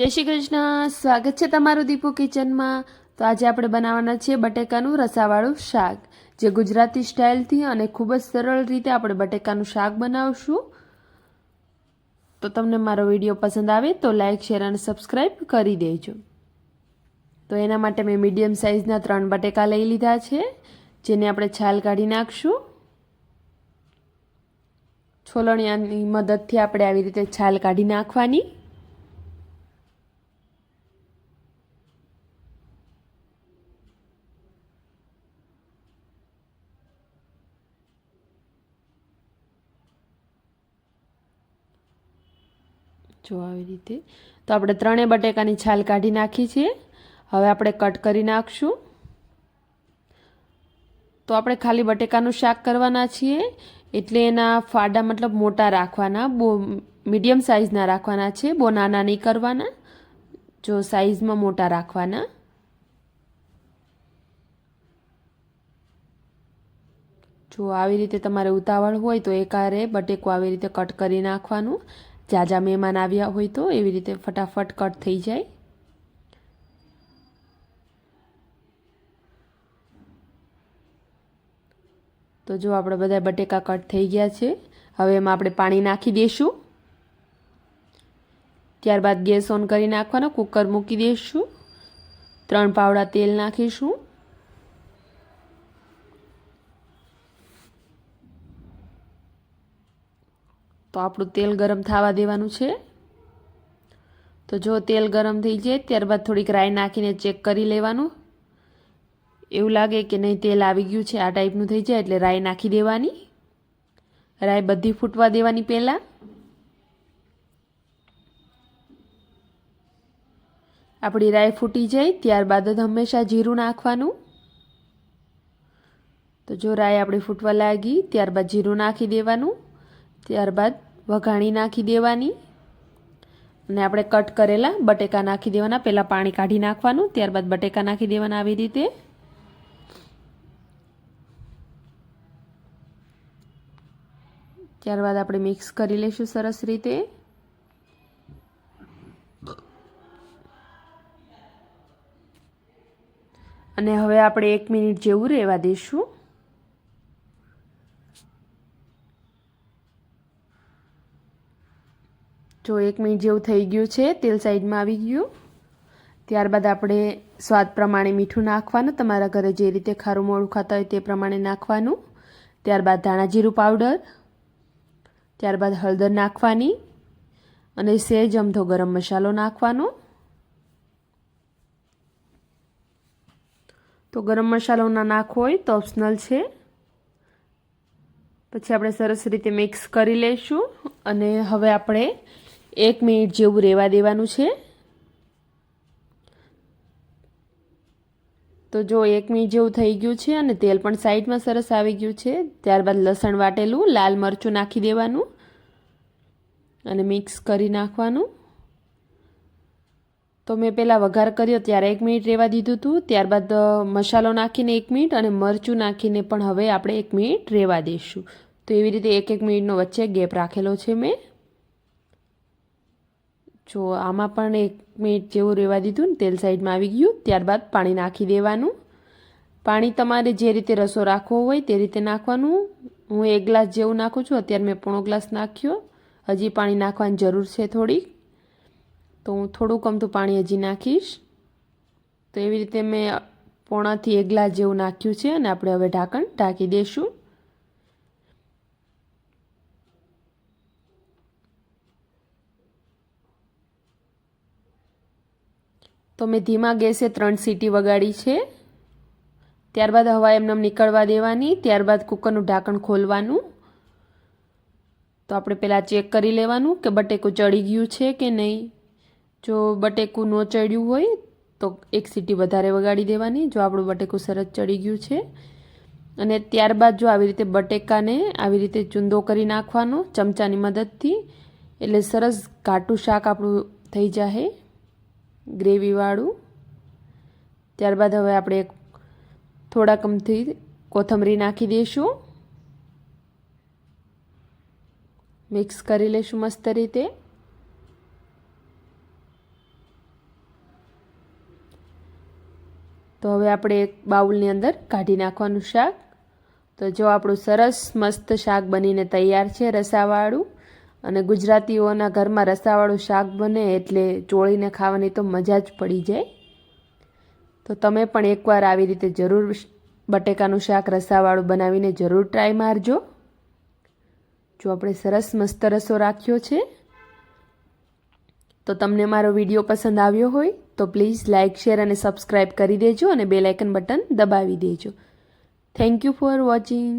જય શ્રી કૃષ્ણ. સ્વાગત છે તમારું દીપુ કિચનમાં. તો આજે આપણે બનાવવાના છીએ બટેકાનું રસાવાળું શાક. જે ગુજરાતી સ્ટાઇલથી અને ખૂબ જ સરળ રીતે આપણે બટેકાનું શાક બનાવશું. તો તમને મારો વીડિયો પસંદ આવે તો લાઇક શેર અને સબસ્ક્રાઈબ કરી દેજો. તો એના માટે મેં મીડિયમ સાઇઝના ત્રણ બટેકા લઈ લીધા છે, જેને આપણે છાલ કાઢી નાખશું. છોલણિયાની મદદથી આપણે આવી રીતે છાલ કાઢી નાખવાની. જો આવી રીતે. તો આપણે ત્રણેય બટેકાની છાલ કાઢી નાખી છે. હવે આપણે કટ કરી નાખશું. તો આપણે ખાલી બટેકાનું શાક કરવાના છીએ. એટલે એના ફાડા મતલબ મોટા રાખવાના બહુ મીડિયમ સાઇઝના રાખવાના છે. બહુ નાના નહીં કરવાના, જો સાઇઝમાં મોટા રાખવાના. જો આવી રીતે તમારે ઉતાવળ હોય તો એકારે બટેકું આવી રીતે કટ કરી નાખવાનું. જાજા મહેમાન આવ્યા હોય તો એવી રીતે ફટાફટ કટ થઈ જાય. તો જો આપણે બધા બટેકા કટ થઈ ગયા છે, હવે એમાં આપણે પાણી નાખી દઈશું ત્યારબાદ ગેસ ઓન કરી નાખવાનો, કુકર મૂકી દઈશું ત્રણ પાવડા તેલ નાખીશું. તો આપણું તેલ ગરમ થવા દેવાનું છે. તો જો તેલ ગરમ થઈ જાય, ત્યારબાદ થોડીક રાઈ નાખીને ચેક કરી લેવાનું. એવું લાગે કે નહીં, તેલ આવી ગયું છે, આ ટાઈપનું થઈ જાય એટલે રાઈ નાખી દેવાની. રાઈ બધી ફૂટવા દેવાની પહેલાં. આપણી રાઈ ફૂટી જાય, ત્યારબાદ જ હંમેશા જીરું નાખવાનું. તો જો રાઈ આપણી ફૂટવા લાગી, ત્યારબાદ જીરું નાખી દેવાનું. ત્યારબાદ વઘાણી નાખી દેવાની. અને આપણે કટ કરેલા બટેકા નાખી દેવાના. પહેલાં પાણી કાઢી નાખવાનું, ત્યારબાદ બટેકા નાખી દેવાના આવી રીતે. ત્યારબાદ આપણે મિક્સ કરી લઈશું સરસ રીતે. અને હવે આપણે એક મિનિટ જેવું રહેવા દઈશું. જો એક મિનિટ જેવું થઈ ગયું છે, તેલ સાઈડમાં આવી ગયું. ત્યારબાદ આપણે સ્વાદ પ્રમાણે મીઠું નાખવાનું, તમારા ઘરે જે રીતે ખારું મોડું ખાતા હોય તે પ્રમાણે નાખવાનું. ત્યારબાદ ધાણા જીરું પાવડર. ત્યારબાદ હળદર નાખવાની અને સેજ અમથો ગરમ મસાલો નાખવાનો. તો ગરમ મસાલો ના નાખવો હોય તો ઓપ્શનલ છે. પછી આપણે સરસ રીતે મિક્સ કરી લઈશું અને હવે આપણે એક મિનિટ જેવું રહેવા દેવાનું છે. તો જો એક મિનિટ જેવું થઈ ગયું છે અને તેલ પણ સાઈડમાં સરસ આવી ગયું છે, ત્યારબાદ લસણ વાટેલું, લાલ મરચું નાખી દેવાનું અને મિક્સ કરી નાખવાનું. તો મેં પહેલાં વઘાર કર્યો, ત્યારે એક મિનિટ રહેવા દીધું હતું, ત્યારબાદ મસાલો નાખીને એક મિનિટ અને મરચું નાખીને પણ હવે આપણે એક મિનિટ રહેવા દઈશું તો એવી રીતે એક એક મિનિટનો વચ્ચે ગેપ રાખેલો છે મેં. જો આમાં પણ એક મિનિટ જેવું રહેવા દીધું ને, તેલ સાઈડમાં આવી ગયું, ત્યારબાદ પાણી નાખી દેવાનું. પાણી તમારે જે રીતે રસો રાખવો હોય તે રીતે નાખવાનું. હું એક ગ્લાસ જેવું નાખું છું, અત્યારે મેં પોણો ગ્લાસ નાખ્યો. હજી પાણી નાખવાની જરૂર છે થોડીક. તો હું થોડુંક કમતું પાણી હજી નાખીશ. તો એવી રીતે મેં પોણાથી એક ગ્લાસ જેવું નાખ્યું છે અને આપણે હવે ઢાંકણ ઢાંકી દઈશું તો મેં ધીમા ગેસે ત્રણ સીટી વગાડી છે. ત્યારબાદ હવા એમને નીકળવા દેવાની, ત્યારબાદ કુકરનું ઢાંકણ ખોલવાનું. તો આપણે પહેલાં ચેક કરી લેવાનું કે બટેકું ચડી ગયું છે કે નહીં. જો બટેકું ન ચડ્યું હોય, તો એક સીટી વધારે વગાડી દેવાની, જો આપણું બટેકું સરસ ચડી ગયું છે. અને ત્યારબાદ જો આવી રીતે બટેકાને આવી રીતે ચૂંદો કરી નાખવાનો ચમચાની મદદથી, એટલે સરસ ઘાટું શાક આપણું થઈ જાય ગ્રેવીવાળું. ત્યારબાદ હવે આપણે થોડા કમથી કોથમરી નાખી દઈશું. મિક્સ કરી લઈશું મસ્ત રીતે. તો હવે આપણે એક બાઉલની અંદર કાઢી નાખવાનું શાક. તો જો આપણું સરસ મસ્ત શાક બનીને તૈયાર છે રસાવાળું. અને ગુજરાતીઓના ઘરમાં રસાવાળું શાક બને એટલે ચોળીને ખાવાની તો મજા જ પડી જાય. તો તમે પણ એકવાર આવી રીતે જરૂર બટેકાનું શાક રસાવાળું બનાવીને જરૂર ટ્રાય મારજો. જો આપણે સરસ મસ્ત રસો રાખ્યો છે, તો તમને મારો વીડિયો પસંદ આવ્યો હોય, તો પ્લીઝ લાઇક શેર અને સબસ્ક્રાઈબ કરી દેજો અને બે લાઇકન બટન દબાવી દેજો. Thank you for watching